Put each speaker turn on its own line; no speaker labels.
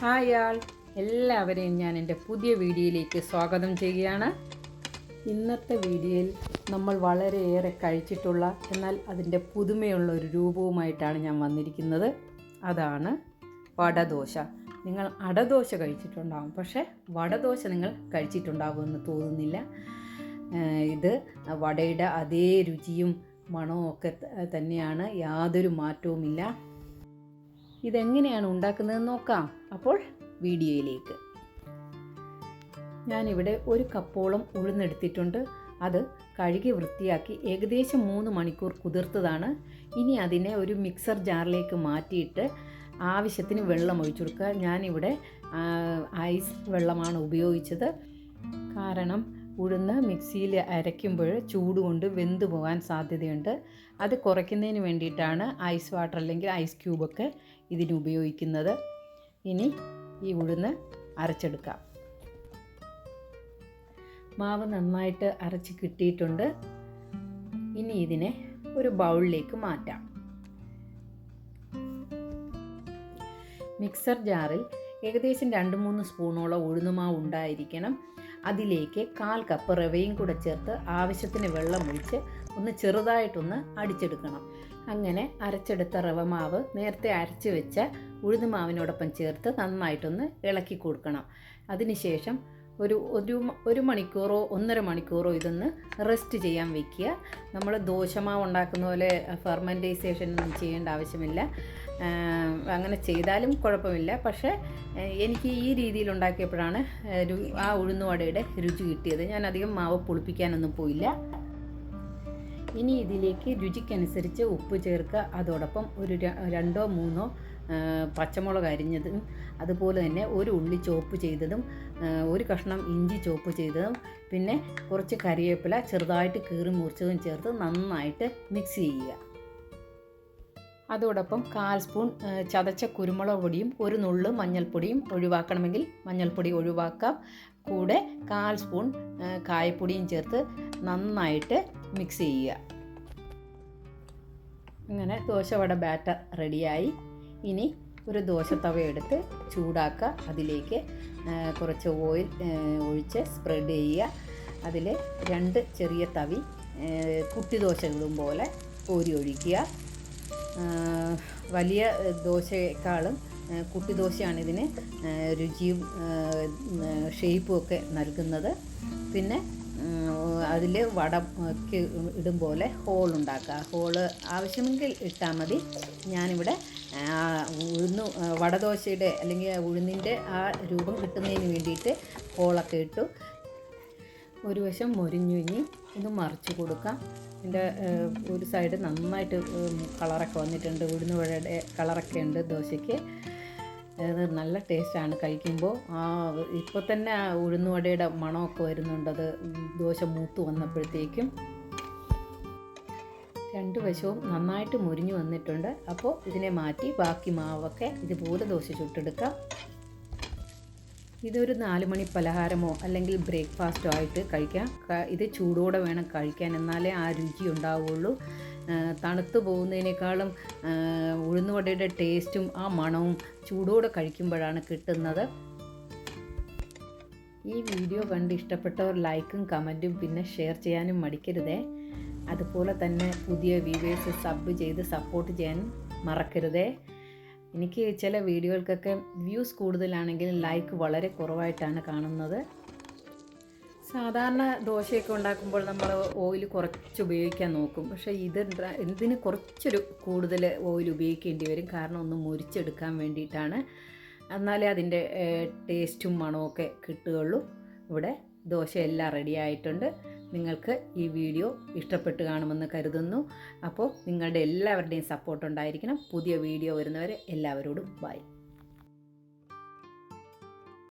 Hi ആൾ. എല്ലാവരെയും ഞാൻ എന്റെ പുതിയ വീഡിയോയിലേക്ക് സ്വാഗതം ചെയ്യുകയാണ്. ഇന്നത്തെ വീഡിയോയിൽ നമ്മൾ വളരെയേറെ കഴിച്ചിട്ടുള്ള എന്നാൽ അതിന്റെ പുതുമയുള്ള ഒരു രൂപവുമായിട്ടാണ് ഞാൻ വന്നിരിക്കുന്നത്. അതാണ് വടദോശ. നിങ്ങൾ അടദോശ കഴിച്ചിട്ടുണ്ടാകും പക്ഷേ വടദോശ നിങ്ങൾ കഴിച്ചിട്ടുണ്ടാകുമെന്ന് തോന്നുന്നില്ല. ഇത് വടയുടെ അതേ രുചിയും മണവും ഒക്കെ തന്നെയാണ്. യാതൊരു മാറ്റവുമില്ല. ഇതെങ്ങനെയാണ് ഉണ്ടാക്കുന്നതെന്ന് നോക്കാം. അപ്പോൾ വീഡിയോയിലേക്ക്. ഞാനിവിടെ ഒരു കപ്പോളം ഉഴുന്നെടുത്തിട്ടുണ്ട്. അത് കഴുകി വൃത്തിയാക്കി ഏകദേശം മൂന്ന് മണിക്കൂർ കുതിർത്തതാണ്. ഇനി അതിനെ ഒരു മിക്സർ ജാറിലേക്ക് മാറ്റിയിട്ട് ആവശ്യത്തിന് വെള്ളം ഒഴിച്ചു കൊടുക്കുക. ഞാനിവിടെ ഐസ് വെള്ളമാണ് ഉപയോഗിച്ചത്. കാരണം ഉഴുന്ന് മിക്സിയിൽ അരയ്ക്കുമ്പോൾ ചൂട് കൊണ്ട് വെന്ത് പോകാൻ സാധ്യതയുണ്ട്. അത് കുറയ്ക്കുന്നതിന് വേണ്ടിയിട്ടാണ് ഐസ് വാട്ടർ അല്ലെങ്കിൽ ഐസ് ക്യൂബൊക്കെ ഇതിന് ഉപയോഗിക്കുന്നത്. ഇനി ഈ ഉഴുന്ന് അരച്ചെടുക്കാം. മാവ് നന്നായിട്ട് അരച്ച് കിട്ടിയിട്ടുണ്ട്. ഇനി ഇതിനെ ഒരു ബൗളിലേക്ക് മാറ്റാം. മിക്സർ ജാറിൽ ഏകദേശം രണ്ട് മൂന്ന് സ്പൂണോളം ഉഴുന്നുമാവ് ഉണ്ടായിരിക്കണം. അതിലേക്ക് കാൽ കപ്പ് റവയും കൂടെ ചേർത്ത് ആവശ്യത്തിന് വെള്ളം ഒഴിച്ച് ഒന്ന് ചെറുതായിട്ടൊന്ന് അടിച്ചെടുക്കണം. അങ്ങനെ അരച്ചെടുത്ത റവ മാവ് നേരത്തെ അരച്ച് വെച്ച ഉഴുന്നുമാവിനോടൊപ്പം ചേർത്ത് നന്നായിട്ടൊന്ന് ഇളക്കി കൊടുക്കണം. അതിനുശേഷം ഒരു ഒരു ഒരു മണിക്കൂറോ ഒന്നര മണിക്കൂറോ ഇതൊന്ന് റെസ്റ്റ് ചെയ്യാൻ വെക്കുക. നമ്മൾ ദോശമാവ് ഉണ്ടാക്കുന്ന പോലെ ഫെർമെന്റൈസേഷൻ ഒന്നും ചെയ്യേണ്ട ആവശ്യമില്ല. അങ്ങനെ ചെയ്താലും കുഴപ്പമില്ല. പക്ഷേ എനിക്ക് ഈ രീതിയിൽ ഉണ്ടാക്കിയപ്പോഴാണ് ആ, ഉഴുന്നുവടയുടെ രുചി കിട്ടിയത്. ഞാൻ അധികം മാവ് പുളിപ്പിക്കാനൊന്നും പോയില്ല. ഇനി ഇതിലേക്ക് രുചിക്കനുസരിച്ച് ഉപ്പ് ചേർക്കുക. അതോടൊപ്പം ഒരു രണ്ടോ മൂന്നോ പച്ചമുളക് അരിഞ്ഞതും അതുപോലെ തന്നെ ഒരു ഉള്ളി ചോപ്പ് ചെയ്തതും ഒരു കഷ്ണം ഇഞ്ചി ചോപ്പ് ചെയ്തതും പിന്നെ കുറച്ച് കറിവേപ്പില ചെറുതായിട്ട് കീറി മുറിച്ചതും ചേർത്ത് നന്നായിട്ട് മിക്സ് ചെയ്യുക. അതോടൊപ്പം കാൽ സ്പൂൺ ചതച്ച കുരുമുളക് പൊടിയും ഒരു നുള്ള് മഞ്ഞൾപ്പൊടിയും ഒഴിവാക്കണമെങ്കിൽ മഞ്ഞൾപ്പൊടി ഒഴിവാക്കാം. കൂടെ കാൽ സ്പൂൺ കായപ്പൊടിയും ചേർത്ത് നന്നായിട്ട് മിക്സ് ചെയ്യുക. അങ്ങനെ ദോശവട ബാറ്റർ റെഡിയായി ഇനി ഒരു ദോശത്തവ എടുത്ത് ചൂടാക്കുക. അതിലേക്ക് കുറച്ച് ഓയിൽ ഒഴിച്ച് സ്പ്രെഡ് ചെയ്യുക. അതിൽ രണ്ട് ചെറിയ തവി കുട്ടി ദോശകളും പോലെ കോരി ഒഴിക്കുക. വലിയ ദോശയേക്കാളും കുട്ടി ദോശയാണ് ഇതിന് രുചിയും ഷേപ്പും ഒക്കെ നൽകുന്നത്. പിന്നെ അതിൽ വട ഇടും പോലെ ഹോൾ ഉണ്ടാക്കുക. ഹോൾ ആവശ്യമെങ്കിൽ ഇട്ടാൽ മതി. ഞാനിവിടെ ഉഴുന്ന് വടദോശയുടെ അല്ലെങ്കിൽ ഉഴുന്നിന്റെ ആ രൂപം കിട്ടുന്നതിന് വേണ്ടിയിട്ട് ഹോളൊക്കെ ഇട്ടു. ഒരു വശം മൊരിഞ്ഞുഞ്ഞി ഒന്ന് മറിച്ച് കൊടുക്കാം. ഇതിന്റെ ഒരു സൈഡ് നന്നായിട്ട് കളറൊക്കെ വന്നിട്ടുണ്ട്. ഉഴുന്ന് വടയുടെ കളറൊക്കെ ഉണ്ട് ദോശയ്ക്ക്. അത് നല്ല ടേസ്റ്റാണ് കഴിക്കുമ്പോൾ. ആ ഇപ്പോൾ തന്നെ ആ ഉഴുന്നുവടയുടെ മണമൊക്കെ വരുന്നുണ്ട്. അത് ദോശ മൂത്ത് വന്നപ്പോഴത്തേക്കും രണ്ട് വശവും നന്നായിട്ട് മുരിഞ്ഞു വന്നിട്ടുണ്ട്. അപ്പോൾ ഇതിനെ മാറ്റി ബാക്കി മാവൊക്കെ ഇതുപോലെ ദോശ ചുട്ടെടുക്കാം. ഇതൊരു നാല് മണി പലഹാരമോ അല്ലെങ്കിൽ ബ്രേക്ക്ഫാസ്റ്റോ ആയിട്ട് കഴിക്കാം. ഇത് ചൂടോടെ വേണം കഴിക്കാൻ. എന്നാലേ ആ രുചി ഉണ്ടാവുള്ളൂ. തണുത്ത് പോകുന്നതിനേക്കാളും ഉഴുന്നുവടയുടെ ടേസ്റ്റും ആ മണവും ചൂടോടെ കഴിക്കുമ്പോഴാണ് കിട്ടുന്നത്. ഈ വീഡിയോ കണ്ട് ഇഷ്ടപ്പെട്ടവർ ലൈക്കും കമന്റും പിന്നെ ഷെയർ ചെയ്യാനും മടിക്കരുതേ. അതുപോലെ തന്നെ പുതിയ വീഡിയോസ് സബ് ചെയ്ത് സപ്പോർട്ട് ചെയ്യാൻ മറക്കരുതേ. എനിക്ക് ചില വീഡിയോകൾക്കൊക്കെ വ്യൂസ് കൂടുതലാണെങ്കിൽ ലൈക്ക് വളരെ കുറവായിട്ടാണ് കാണുന്നത്. സാധാരണ ദോശയൊക്കെ ഉണ്ടാക്കുമ്പോൾ നമ്മൾ ഓയിൽ കുറച്ച് ഉപയോഗിക്കാൻ നോക്കും. പക്ഷേ ഇത് എന്തിന് കുറച്ചൊരു കൂടുതൽ ഓയിൽ ഉപയോഗിക്കേണ്ടി വരും. കാരണം ഒന്ന് മുരിച്ചെടുക്കാൻ വേണ്ടിയിട്ടാണ്. എന്നാലേ അതിന്റെ ടേസ്റ്റും മണമൊക്കെ കിട്ടുകയുള്ളൂ. ഇവിടെ ദോശ എല്ലാം റെഡി ആയിട്ടുണ്ട്. നിങ്ങൾക്ക് ഈ വീഡിയോ ഇഷ്ടപ്പെട്ട് കാണുമെന്ന് കരുതുന്നു. അപ്പോൾ നിങ്ങളുടെ എല്ലാവരുടെയും സപ്പോർട്ട് ഉണ്ടായിരിക്കണം. പുതിയ വീഡിയോ വരുന്നവരെ എല്ലാവരോടും ബൈ